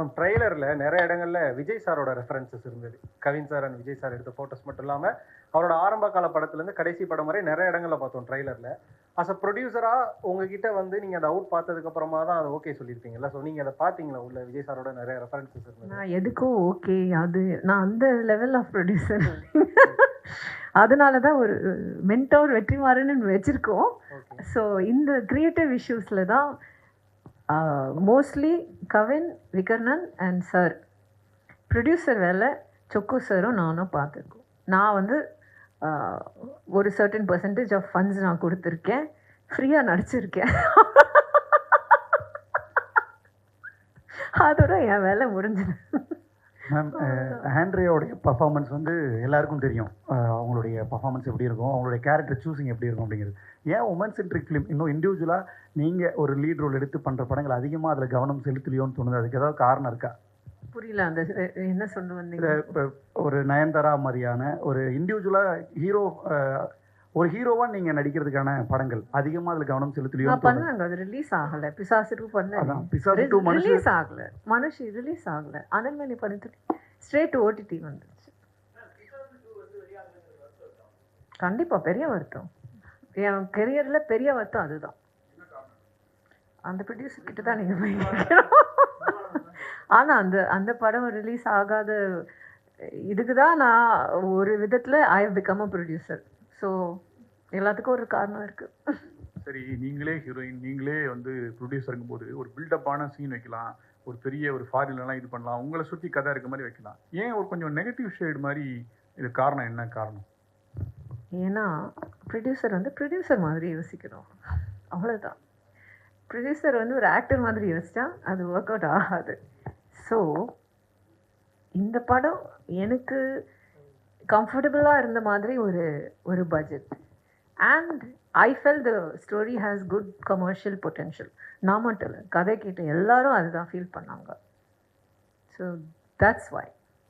ட்ரெய்லரில் நிறைய இடங்கள்ல விஜய் சாரோட ரெஃபரன்சஸ் இருந்தது. Kavin sir and Vijay sir எடுத்த ஃபோட்டோஸ் மட்டும் இல்லாமல் அவரோட ஆரம்ப கால படத்துலேருந்து கடைசி படம் வரை நிறைய இடங்கள்ல பார்த்தோம் ட்ரெய்லரில் அஸ் அ ப்ரொடியூசராக உங்ககிட்ட வந்து நீங்கள் அதை அவுட் பார்த்ததுக்கு அப்புறமா தான் அதை ஓகே சொல்லியிருப்பீங்கல்ல. ஸோ நீங்கள் அதை பார்த்தீங்களா? உள்ள விஜய் சாரோட நிறைய ரெஃபரன்சஸ் இருந்தது. நான் எதுக்கும் ஓகே அது நான் அந்த லெவல் ஆஃப் ப்ரொடியூசர் அதனால தான் ஒரு மென்டோர் வெற்றிமாறன் வச்சுருக்கோம். ஸோ இந்த க்ரியேட்டிவ் இஷ்யூஸில் தான் mostly Kavin Vikarnan and sir producer வேலை சொக்கு சாரும் நானும் பார்த்துருக்கோம். நான் வந்து uh, ஒரு சர்டன் பர்சன்டேஜ் ஆஃப் ஃபண்ட்ஸ் நான் கொடுத்துருக்கேன். ஃப்ரீயாக நடிச்சிருக்கேன். அதோட என் வேலை முடிஞ்சது. மேம் ஆண்ட்ரியாவுடைய பர்ஃபார்மன்ஸ் வந்து எல்லாருக்கும் தெரியும். அவங்களுடைய பர்ஃபார்மன்ஸ் எப்படி இருக்கும் அவங்களுடைய கேரக்டர் சூசிங் எப்படி இருக்கும் அப்படிங்கிறது. ஏன் உமன் சென்ட்ரிக் ஃபிலிம் இன்னும் இண்டிவிஜுவலாக நீங்கள் ஒரு லீட் ரோல் எடுத்து பண்ணுற படங்கள் அதிகமாக அதில் கவனம் செலுத்தலையோன்னு தோணுது. அதுக்கு ஏதாவது காரணம் இருக்கா? புரியல. அந்த என்ன சொல்ல வந்தீங்க? ஒரு நயன்தாரா மாதிரியான ஒரு இண்டிவிஜுவலாக ஹீரோ ஒரு ஹீரோவாக நீங்கள் நடிக்கிறதுக்கான படங்கள் அதிகமாக அதில் கவனம் தோணுது. பண்ணாங்க. அது ரிலீஸ் ஆகல. பிசாசு டூ மனுஷன் ரிலீஸ் ஆகல. மனுஷி ரிலீஸ் ஆகல. அனல்மணி பண்ணிட்டு ஸ்ட்ரேட் ஓடிடி வந்துருச்சு. கண்டிப்பா பெரிய வருத்தம். என் கெரியர்ல பெரிய வருத்தம் அதுதான். அந்த ப்ரொடியூசர் கிட்ட தான் நீங்க. ஆனா அந்த அந்த படம் ரிலீஸ் ஆகாத இதுக்கு தான் நான் ஒரு விதத்துல I become a producer so எல்லாத்துக்கும் ஒரு காரணம் இருக்கு. சரி நீங்களே ஹீரோயின் நீங்களே வந்து ப்ரொடியூசருங்கும் போது ஒரு பில்டப்பான சீன் வைக்கலாம். ஒரு பெரிய ஒரு ஃபாரின்லாம் இது பண்ணலாம். உங்களை சுற்றி கதை இருக்க மாதிரி வைக்கலாம். ஏன் ஒரு கொஞ்சம் நெகட்டிவ் ஷேடு மாதிரி இது காரணம் என்ன காரணம்? ஏன்னா ப்ரொடியூசர் வந்து ப்ரொடியூசர் மாதிரி யோசிக்கணும். அவ்வளோதான் ப்ரொடியூசர் வந்து ஒரு ஆக்டர் மாதிரி யோசிச்சா அது ஒர்க் அவுட் ஆகாது. ஸோ இந்த படம் எனக்கு கம்ஃபர்டபுளாக இருந்த மாதிரி ஒரு ஒரு budget and I felt the story has good commercial potential நான் மட்டும் இல்லை கதை கேட்ட எல்லாரும் அதுதான் ஃபீல் பண்ணாங்க. So that's why